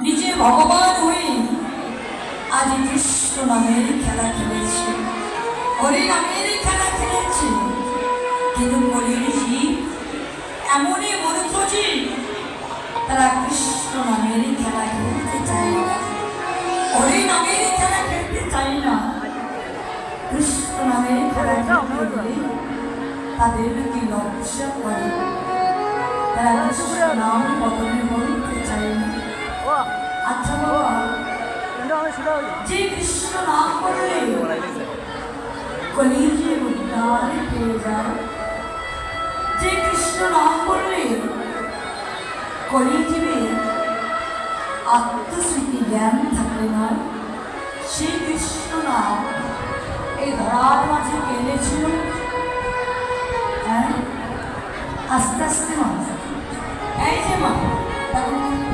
নিজে ভগবান হয়ে আজ কৃষ্ণ নামের খেলা খেলেছে। হরি নামের খেলা খেলেছে। কিন্তু জীব এমনই মূর্খ জীব, তারা কৃষ্ণ নামের খেলা খেলতে চায় না। হরি নামের খেলা খেলতে চায় না। কৃষ্ণ নামের খেলা খেলতে তাদের কি লজ্জা করে? তারা কৃষ্ণ নাম বদলে বলতে চায় না। আচ্ছা যে কৃষ্ণ নাম করলে কলিযুগে উদ্ধার পেয়ে যায় যে কৃষ্ণ নাম করলে কলিযুগে আত্মস্মৃতি জ্ঞান থাকে না সেই কৃষ্ণ নাম এই ধরার মাঝে কেঁদেছিল হ্যাঁ আস্তে আস্তে মা এই যে মা দেখো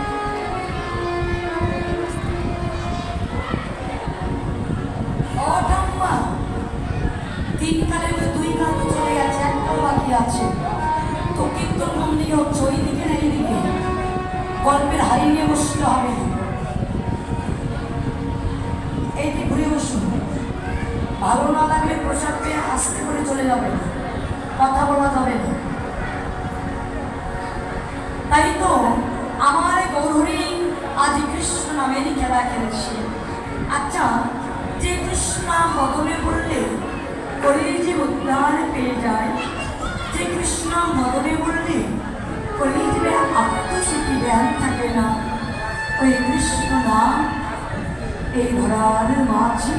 ভালো লাগলে প্রসাদ পেয়ে আস্তে করে চলে যাবে। কথা বলা যাবে না। তাই তো আমার গৌরী আজ কৃষ্ণ নামেরই খেলা খেলছে। আচ্ছা যে কৃষ্ণ নাম বদলে পড়লে কলির যে উদ্ধার পেয়ে যায়, যে কৃষ্ণ বদলে পড়লে কলির যে আত্মস্মৃতি জ্ঞান থাকে না, ওই কৃষ্ণ নাম এই ধরার মাঝে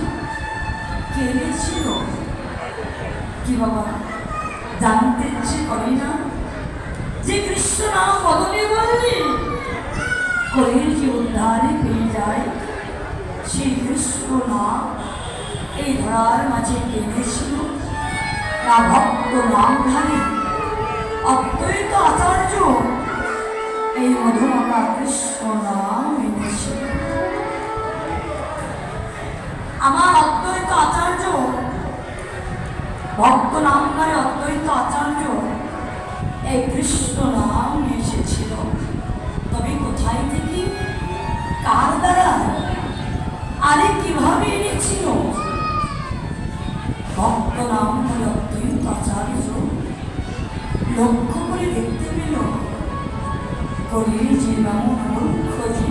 কেঁদেছিল কি বাবা? জানতে ইচ্ছে করি না। যে কৃষ্ণ নাম বদলে বললে কলির যে উদ্ধারে পেয়ে যায়, সেই কৃষ্ণ নাম এই ধরার মাঝে কেঁদেছিল না ভক্ত নামধারী, অদ্বৈত আচার্য এই মধুমাকা কৃষ্ণ নাম এনেছিল। আমার অদ্বৈত আচার্য। ভক্ত নামধারী অদ্বৈত আচার্য। এই কৃষ্ণ নাম এসেছিল। তবে কোথায় থেকে? কার দ্বারা? আরে কীভাবে এনেছিল? ভক্ত নাম ধরে অত্যন্ত আচার্য লক্ষ্য করে দেখতে পেল। কলির যে নাম মূর্খ যে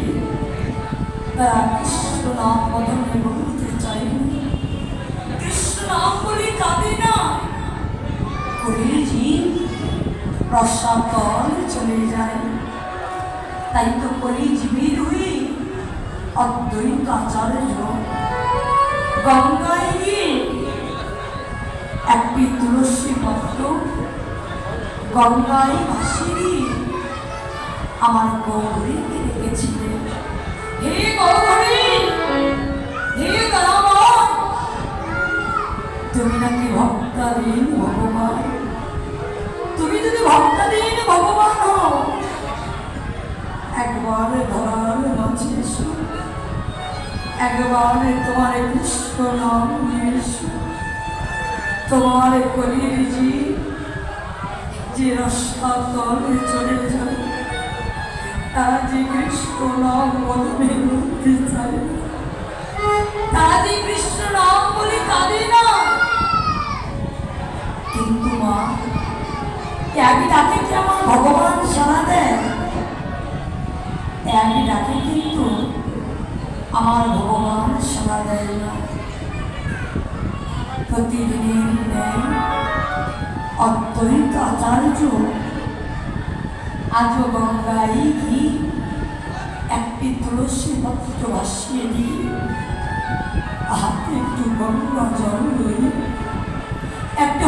তারা কৃষ্ণ নাম বদলে বলতে চাইনি কৃষ্ণ নাম বলে কাঁদে না কলির জীব রসাতল চলে যায়। তাই তো কলি জীবীর হয়ে অদ্বৈত আচার্য। গঙ্গায় গিয়ে একটি তুলসী পত্র, গঙ্গায় ভাসিয়ে আমার গৌরীকে রেখেছিলেন হে গৌরী, হে তুমি নাকি ভক্তাধীন একবার ধরার মাঝে একবার তোমার কৃষ্ণ নাম নিয়ে তোমার কলির যে যে রসাতলে চলে যায় যে কৃষ্ণ নাম চায়। না। তারা যে কৃষ্ণ নাম বলে কাঁদে না। কিন্তু মা, ত্যাগী ডাকে কি আমার ভগবান সাড়া দেয়? ত্যাগী ডাকে কিন্তু আমার ভগবান সাড়া দেয় না প্রতিদিনের ন্যায় অদ্বৈত আচার্য। আজও গঙ্গায় ঘি, একটি তুলসী পত্র ভাসিয়ে দিয়ে হাতে একটু গঙ্গা জল একটা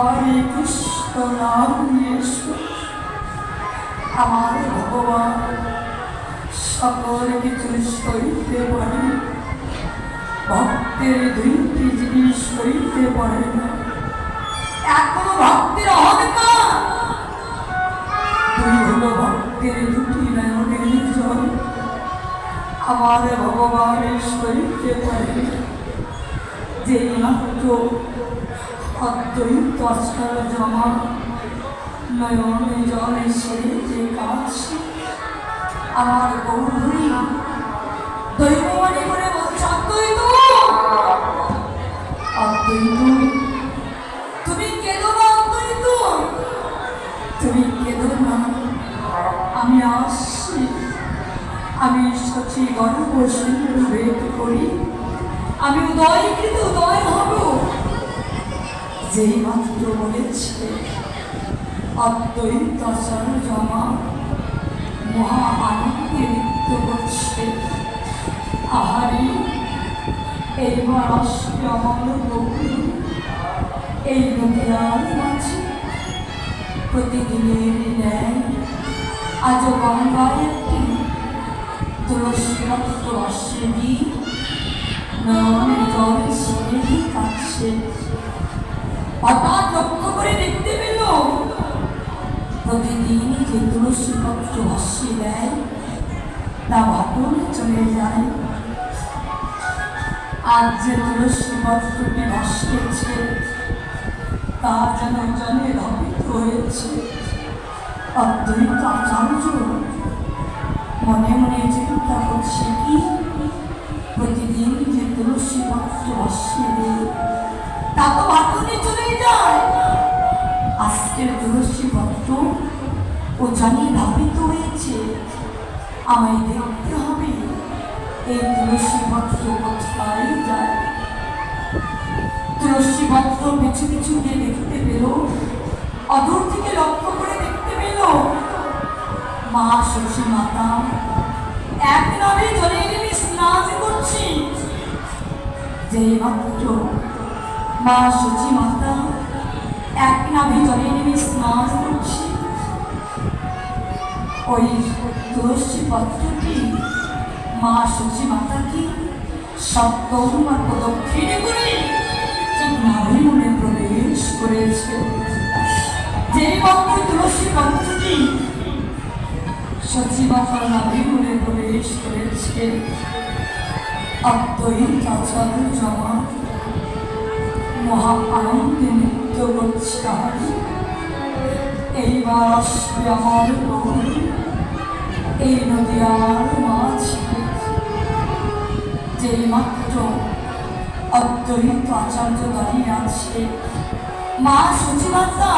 একেবারে কৃষ্ণ নাম আমার ভগবান, সকল কিছু সইতে ভক্তের দুইটি জিনিস সইতে পারে না। এখনও অহংকার। হলো ভক্তের দুটি নয়নের জল আমার ভগবানের সইতে পারে যে মাত্র অদ্বৈত আশ্চর্য আমার নয়নে জলে সেরে যে কাছে আমার গৌরী দৈববাণী করে বলছে অদ্বৈত অদ্বৈত তুমি কেঁদো না, অদ্বৈত? তুমি কেঁদো না, আমি আসছি। আমি সচি গর্ব সিন্ধু বেদ করি? আমি উদয়কৃত উদয় হব। যেই মাত্র বলেছে অদ্বৈত জমা। মহা আনন্দে নৃত্য করছে। আহারে, এইবার আসবে এই নদীয়ার মাঝে প্রতিদিনের ন্যায় আজ গঙ্গায় একটি তুলসী রক্ত আসেনি। নয়নের জল ছেড়ে কাছে। হঠাৎ লক্ষ্য করে দেখতে পেল প্রতিদিন যে তুলসী পত্র ভাসিয়ে দেয়, তা ভাটনে চলে যায়। আজ যে তুলসী পত্রটি ভাসিয়েছে, তা যেন জলে ধাবিত হয়েছে। অদ্বৈত আচার্য মনে মনে চিন্তা করছে ও জানি ধাবিত হয়েছে, আমায় দেখতে হবে। এই তুলসী পত্র কোথায় যায়? তুলসী পত্র পিছু পিছু গিয়ে দেখতে পেল, অদূর থেকে লক্ষ্য করে দেখতে পেল, মা শশী মাতা, এক নামে জলে নেমে স্নান করছি। যে মাত্র মা শচী মাতা, এক নামে জলে নেমে স্নান করছে। ওই তুলসী পত্রটি মা শচী মাতাকে সপ্তমা প্রদক্ষিণে করে মনে প্রবেশ করেছে। যে মাত্র তুলসী পত্রটি নাভি মনে প্রবেশ করেছে। অদ্বৈত আচার্য জমা মহা আনন্দে নৃত্য করছে এইবার আসবে আমার এই নদীয়ার মাঝে যেই মাত্র অদ্বৈত আচার্য দাঁড়িয়ে আছে মা সচিমাতা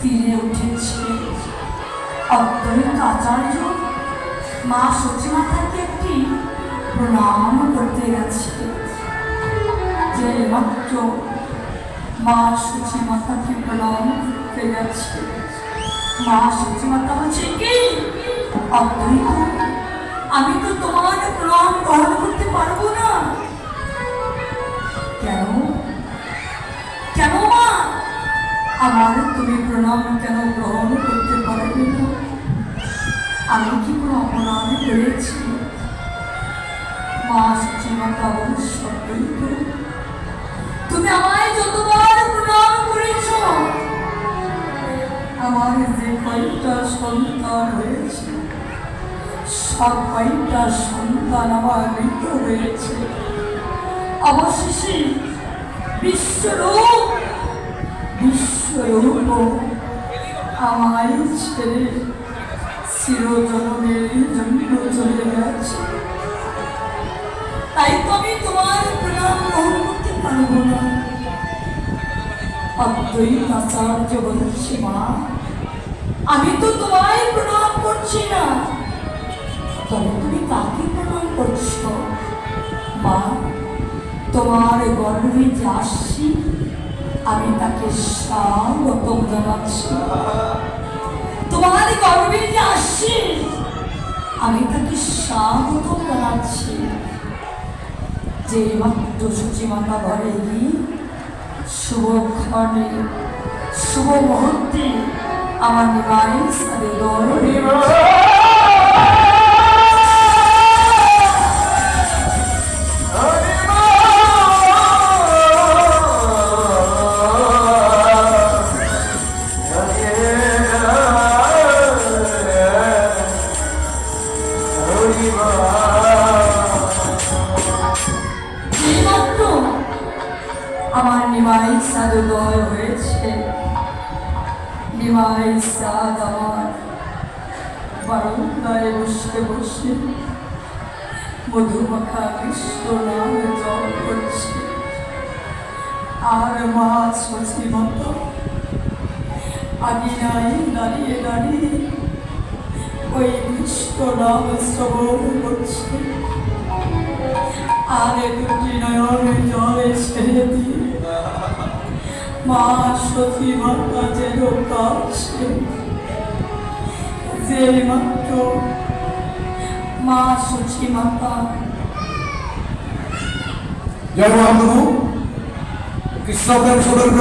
তীরে উঠেছে অদ্বৈত আচার্য মা সচিমাতাকে একটি প্রণাম করতে গেছে যে মাত্র মা সচিমাতাকে প্রণাম করতে গেছে মা সূচি মাতা বলছে, কি? অদ্বৈত? আমি তো তোমার প্রণাম গ্রহণ করতে পারব না। কেন? কেন মা? আমার তুমি প্রণাম কেন গ্রহণ করতে পারবে না? আমি কি কোনো অপরাধ করেছি? মা সচিমাতা অবশ্য তুমি আমায় যতবার আমার যে কয়েকটা সন্তান হয়েছে সব কয়েকটা সন্তান আমার মৃত হয়েছে। অবশেষে বিশ্বরূপ বিশ্বরূপ আমায় ছেড়ে চিরজনমের জন্য চলে গেছে। তাই তো আমি তোমার প্রণাম গ্রহণ করতে পারব না। অদ্বৈত আচার্য বলছি মা আমি তো তোমায় প্রণাম করছি না। তবে তুমি কাকে প্রণাম করছ? মা, তোমার গর্বে যে আসছি, আমি তাকে স্বাগতম জানাচ্ছি। তোমার গর্বে যে আসছি, আমি তাকে স্বাগতম জানাচ্ছি। যে মাত্র সূচিমাতা ঘরে গিয়ে শুভ ক্ষণে শুভ মুহূর্তে আমার নিমাই সাথে দৌড়ে। বারান্দায় বসে বসে মধুমাখা কৃষ্ণ নাম জল করছে আর মা শশী মতো আদিনায় দাঁড়িয়ে দাঁড়িয়ে ওই কৃষ্ণ নাম শ্রবণ করছে আর দুটি নয়নে জলে ছেড়ে দিয়ে মা সতী মাতা যেন কাছে যে মাত্র। মা সচী মাতা জয় মহাপ্রভু কৃষ্ণপ্রেম সুদর্ভ